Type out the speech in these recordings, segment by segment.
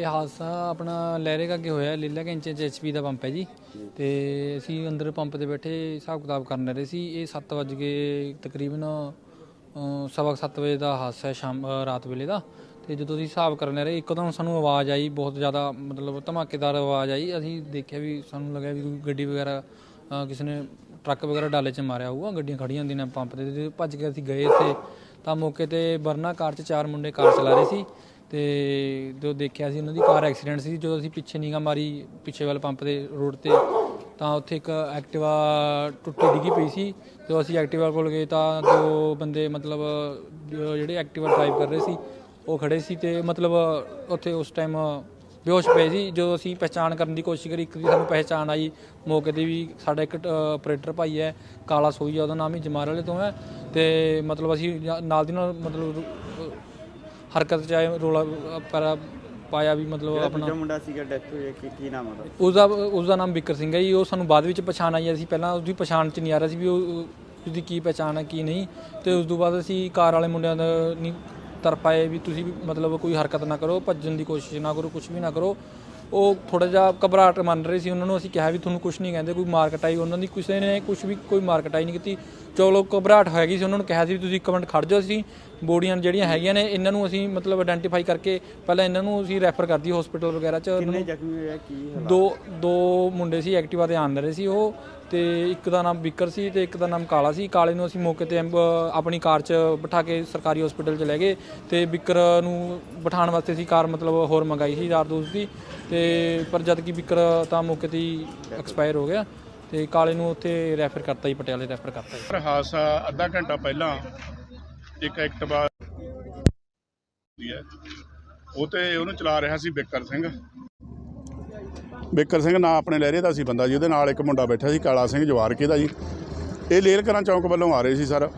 ਇਹ ਹਾਦਸਾ ਆਪਣਾ ਲਹਿਰੇ ਅੱਗੇ ਹੋਇਆ, ਲੀਲਾ ਕੈਂਚੇ ਚ ਐਚਪੀ ਦਾ ਪੰਪ ਹੈ ਜੀ। ਤੇ ਅਸੀਂ ਅੰਦਰ ਪੰਪ ਤੇ ਬੈਠੇ, ਹਿਸਾਬ ਕਿਤਾਬ ਕਰਨ ਰਹੇ ਸੀ। ਇਹ 7 ਵਜੇ ਕੇ ਤਕਰੀਬਨ ਸਵਾ 7 ਵਜੇ ਦਾ ਹਾਦਸਾ ਹੈ ਸ਼ਾਮ ਰਾਤ ਵੇਲੇ ਦਾ। ਤੇ ਜਦੋਂ ਅਸੀਂ ਹਿਸਾਬ ਕਰਨ ਰਹੇ, ਇੱਕਦਮ ਸਾਨੂੰ ਆਵਾਜ਼ ਆਈ, ਬਹੁਤ ਜ਼ਿਆਦਾ ਮਤਲਬ ਧਮਾਕੇਦਾਰ ਆਵਾਜ਼ ਆਈ। ਅਸੀਂ ਦੇਖਿਆ ਵੀ, ਸਾਨੂੰ ਲੱਗਿਆ ਵੀ ਗੱਡੀ ਵਗੈਰਾ ਕਿਸੇ ਨੇ ਟਰੱਕ ਵਗੈਰਾ ਡਾਲੇ 'ਚ ਮਾਰਿਆ ਹੋਊਗਾ, ਗੱਡੀਆਂ ਖੜੀਆਂ ਹੁੰਦੀਆਂ ਨੇ ਪੰਪ ਤੇ। ਤੇ ਭੱਜ ਕੇ ਅਸੀਂ ਗਏ ਇੱਥੇ। ਤਾਂ ਮੌਕੇ ਤੇ ਵਰਨਾ ਕਾਰ 'ਚ ਚਾਰ ਮੁੰਡੇ ਕਾਰ ਚਲਾ ਰਹੇ ਸੀ ਤੇ ਜੋ ਦੇਖਿਆ ਸੀ ਉਹਨਾਂ ਦੀ ਕਾਰ ਐਕਸੀਡੈਂਟ ਸੀ, ਜਦੋਂ ਅਸੀਂ ਪਿੱਛੇ ਨਿਗਾਹ ਮਾਰੀ ਪਿੱਛੇ ਵਾਲੇ ਪੰਪ ਦੇ ਰੋਡ ਤੇ, ਤਾਂ ਉੱਥੇ ਇੱਕ ਐਕਟਿਵਾ ਟੁੱਟੀ ਡਿੱਗੀ ਪਈ ਸੀ। ਜਦੋਂ ਅਸੀਂ ਐਕਟਿਵਾ ਕੋਲ ਗਏ ਤਾਂ ਦੋ ਬੰਦੇ ਮਤਲਬ ਜਿਹੜੇ ਐਕਟਿਵਾ ਡਰਾਈਵ ਕਰ ਰਹੇ ਸੀ, ਉਹ ਖੜੇ ਸੀ ਤੇ ਮਤਲਬ ਉੱਥੇ ਉਸ ਟਾਈਮ ਬੇਹੋਸ਼ ਪਏ ਸੀ ਜਦੋਂ ਅਸੀਂ ਪਹਿਚਾਣ ਕਰਨ ਦੀ ਕੋਸ਼ਿਸ਼ ਕਰੀ ਇੱਕ ਦੀ ਸਾਨੂੰ ਪਹਿਚਾਣ ਆਈ। ਮੌਕੇ ਤੇ ਵੀ ਸਾਡਾ ਇੱਕ ਆਪਰੇਟਰ ਭਾਈ ਹੈ ਕਾਲਾ ਸੋਈਆ ਉਹਦਾ ਨਾਮ ਹੀ ਜਮਾਰ ਵਾਲੇ ਤੋਂ ਹੈ। ਤੇ ਮਤਲਬ ਅਸੀਂ ਨਾਲ ਦੀ ਨਾਲ ਮਤਲਬ ਹਰਕਤ ਚ ਆਏ ਰੋਲਾ ਪਰ ਪਾਇਆ ਵੀ ਮਤਲਬ ਆਪਣਾ। ਮੁੰਡਾ ਸੀਗਾ ਡੈਥ ਹੋਈ ਕੀ ਕੀ ਨਾਮ ਉਹਦਾ? ਉਸਦਾ ਉਸਦਾ ਨਾਮ ਬਿਕਰ ਸਿੰਘ ਹੈ ਜੀ। ਉਹ ਸਾਨੂੰ ਬਾਅਦ ਵਿੱਚ ਪਛਾਣ ਆਈ ਅਸੀਂ ਪਹਿਲਾਂ ਉਹਦੀ ਪਛਾਣ ਚ ਨਹੀਂ ਆ ਰਿਹਾ ਸੀ ਵੀ ਉਹ ਉਸਦੀ ਕੀ ਪਛਾਣ ਹੈ ਕੀ ਨਹੀਂ। ਤੇ ਉਸ ਤੋਂ ਬਾਅਦ ਅਸੀਂ ਕਾਰ ਵਾਲੇ ਮੁੰਡਿਆਂ ਦਾ ਨਹੀਂ ਤਰ ਪਾਏ ਵੀ ਤੁਸੀਂ ਵੀ ਮਤਲਬ ਕੋਈ ਹਰਕਤ ਨਾ ਕਰੋ, ਭੱਜਣ ਦੀ ਕੋਸ਼ਿਸ਼ ਨਾ ਕਰੋ ਕੁਝ ਵੀ ਨਾ ਕਰੋ। ਉਹ ਥੋੜਾ ਜਿਹਾ ਘਬਰਾਹਟ ਮੰਨ ਰਹੇ ਸੀ, ਉਹਨਾਂ ਨੂੰ ਅਸੀਂ ਕਿਹਾ ਵੀ ਤੁਹਾਨੂੰ ਕੁਝ ਨਹੀਂ ਕਹਿੰਦੇ, ਕੋਈ ਮਾਰ ਕਟਾਈ, ਉਹਨਾਂ ਦੀ ਕਿਸੇ ਨੇ ਕੁਝ ਵੀ ਕੋਈ ਮਾਰ ਕਟਾਈ ਨਹੀਂ ਕੀਤੀ। ਚਲੋ, ਘਬਰਾਹਟ ਹੈਗੀ ਸੀ, ਉਹਨਾਂ ਨੂੰ ਕਿਹਾ ਸੀ ਵੀ ਤੁਸੀਂ ਇੱਕ ਮਿੰਟ ਖੜ ਜਾਓ, ਅਸੀਂ ਬੋਡੀਆਂ ਜਿਹੜੀਆਂ ਹੈਗੀਆਂ ਨੇ ਇਹਨਾਂ ਨੂੰ ਅਸੀਂ ਮਤਲਬ ਆਇਡੈਂਟੀਫਾਈ ਕਰਕੇ ਪਹਿਲਾਂ ਇਹਨਾਂ ਨੂੰ ਅਸੀਂ ਰੈਫਰ ਕਰਦੀ ਹਸਪੀਟਲ ਵਗੈਰਾ ਚ। ਉਹਨਾਂ ਕਿੰਨੇ ਨੂੰ ਜ਼ਖਮੀ ਹੋਇਆ ਕੀ ਹਾਲਾਤ? ਦੋ ਦੋ ਮੁੰਡੇ ਸੀ ਐਕਟਿਵਾ ਤੇ ਆਂਦੇ ਰਹੇ ਸੀ ਉਹ ਤੇ ਇੱਕ ਦਾ ਨਾਮ ਬਿੱਕਰ ਸੀ ਤੇ ਇੱਕ ਦਾ ਨਾਮ ਕਾਲਾ ਸੀ। ਕਾਲੇ ਨੂੰ ਅਸੀਂ ਮੌਕੇ ਤੇ ਐਂਬ- ਆਪਣੀ ਕਾਰ 'ਚ ਬਿਠਾ ਕੇ ਸਰਕਾਰੀ ਹਸਪੀਟਲ 'ਚ ਲੈ ਗਏ ਤੇ ਬਿੱਕਰ ਨੂੰ ਬਿਠਾਉਣ ਵਾਸਤੇ ਅਸੀਂ ਕਾਰ ਮਤਲਬ ਹੋਰ ਮੰਗਾਈ ਸੀ ਯਾਰ ਦੋਸਤ ਦੀ ਤੇ ਪਰ ਜਦ ਕਿ ਬਿੱਕਰ ਤਾਂ ਮੌਕੇ ਤੇ ਹੀ ਐਕਸਪਾਇਰ ਹੋ ਗਿਆ ਤੇ ਕਾਲੇ ਨੂੰ ਉੱਥੇ ਰੈਫਰ ਕਰਤਾ ਜੀ ਪਟਿਆਲੇ ਰੈਫਰ ਕਰਤਾ ਜੀ। ਪਰ ਹਾਦਸਾ ਅੱਧਾ ਘੰਟਾ ਪਹਿਲਾਂ ਇੱਕ ਐਕਟਿਵਾ ਦੀ ਉਹ ਤੇ ਉਹਨੂੰ ਚਲਾ ਰਿਹਾ ਸੀ ਬਿੱਕਰ ਸਿੰਘ। ਬਿੱਕਰ ਸਿੰਘ ਨਾਂ ਆਪਣੇ ਲਹਿਰੇ ਦਾ ਸੀ ਬੰਦਾ ਜੀ, ਉਹਦੇ ਨਾਲ ਇੱਕ ਮੁੰਡਾ ਬੈਠਾ ਸੀ, ਕਾਲਾ ਸਿੰਘ ਜਵਾਰਕੇ ਦਾ ਜੀ। ਇਹ ਲੇਲਕਰਾਂ ਚੌਂਕ ਵੱਲੋਂ ਆ ਰਹੇ ਸੀ ਸਰ।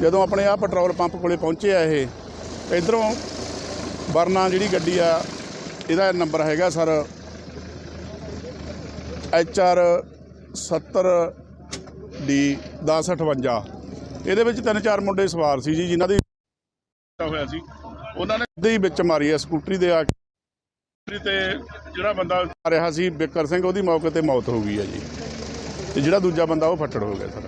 ਜਦੋਂ ਆਪਣੇ ਆ ਪੈਟਰੋਲ ਪੰਪ ਕੋਲੇ ਪਹੁੰਚੇ ਆ ਇਹ, ਇਧਰੋਂ ਵਰਨਾ ਜਿਹੜੀ ਗੱਡੀ ਆ, ਇਹਦਾ ਨੰਬਰ ਹੈਗਾ ਸਰ। ਐਚ ਆਰ 70 ਡੀ 1058 ਇਹਦੇ ਵਿੱਚ ਤਿੰਨ ਚਾਰ ਮੁੰਡੇ ਸਵਾਰ ਸੀ ਜੀ ਜਿਨ੍ਹਾਂ ਦੀ ਹੋਇਆ ਸੀ। ਉਹਨਾਂ ਨੇ ਹੀ ਵਿੱਚ ਮਾਰੀ ਆ ਸਕੂਟਰੀ ਦੇ ਆ ਸਕੂਟਰੀ ਤੇ ਜਿਹੜਾ ਬੰਦਾ ਆ ਰਿਹਾ ਸੀ ਬਿੱਕਰ ਸਿੰਘ ਉਹਦੀ ਮੌਕੇ ਤੇ ਮੌਤ ਹੋ ਗਈ ਆ ਜੀ। ਤੇ ਜਿਹੜਾ ਦੂਜਾ ਬੰਦਾ ਉਹ ਫੱਟੜ ਹੋ ਗਿਆ ਸਰ।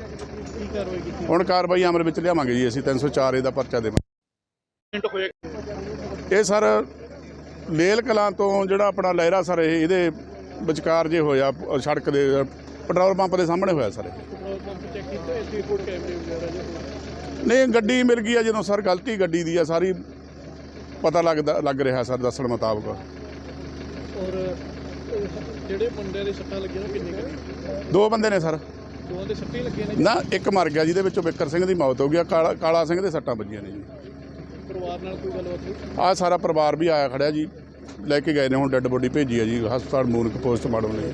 ਹੁਣ ਕਾਰਵਾਈ ਅਮਲ ਵਿੱਚ ਲਿਆਵਾਂਗੇ ਜੀ ਅਸੀਂ 304 ਇਹਦਾ ਪਰਚਾ ਦੇਵਾਂਗੇ। ਇਹ ਸਰ ਲੇਲ ਕਲਾਂ ਤੋਂ ਜਿਹੜਾ ਆਪਣਾ ਲਹਿਰਾ ਸਰ ਇਹ ਇਹਦੇ ਵਿਚਕਾਰ ਜੇ ਹੋਇਆ ਸੜਕ ਦੇ ਪੈਟਰੋਲ ਪੰਪ ਦੇ ਸਾਹਮਣੇ ਹੋਇਆ ਸਰ। ਨਹੀਂ ਗੱਡੀ ਮਿਲ ਗਈ ਆ ਜਦੋਂ ਸਰ ਗਲਤੀ ਗੱਡੀ ਦੀ ਆ ਸਾਰੀ ਪਤਾ ਲੱਗਦਾ ਲੱਗ ਰਿਹਾ ਸਰ ਦੱਸਣ ਮੁਤਾਬਕ। ਔਰ ਜਿਹੜੇ ਮੁੰਡਿਆਂ ਦੇ ਸੱਟਾਂ ਲੱਗੀਆਂ ਉਹ ਕਿੰਨੇ ਕੁ? ਦੋ ਬੰਦੇ ਨੇ ਸਰ। ਦੋਵਾਂ ਦੇ ਸੱਟਾਂ ਹੀ ਲੱਗੀਆਂ ਨੇ? ਨਾ ਇੱਕ ਮਰ ਗਿਆ ਜਿਹਦੇ ਵਿੱਚੋਂ ਬਿੱਕਰ ਸਿੰਘ ਦੀ ਮੌਤ ਹੋ ਗਈ ਕਾਲਾ ਕਾਲਾ ਸਿੰਘ ਦੇ ਸੱਟਾਂ ਵੱਜੀਆਂ ਨੇ ਜੀ। ਪਰਿਵਾਰ ਨਾਲ ਕੋਈ ਗੱਲਬਾਤ ਆ ਸਾਰਾ ਪਰਿਵਾਰ ਵੀ ਆਇਆ ਖੜਿਆ ਜੀ। ਲੈ ਕੇ ਗਏ ਨੇ ਹੁਣ ਡੈੱਡ ਬੋਡੀ ਭੇਜੀ ਆ ਜੀ ਹਸਪਤਾਲ ਮੂਨਕ ਪੋਸਟਮਾਰਟਮ ਲਈ।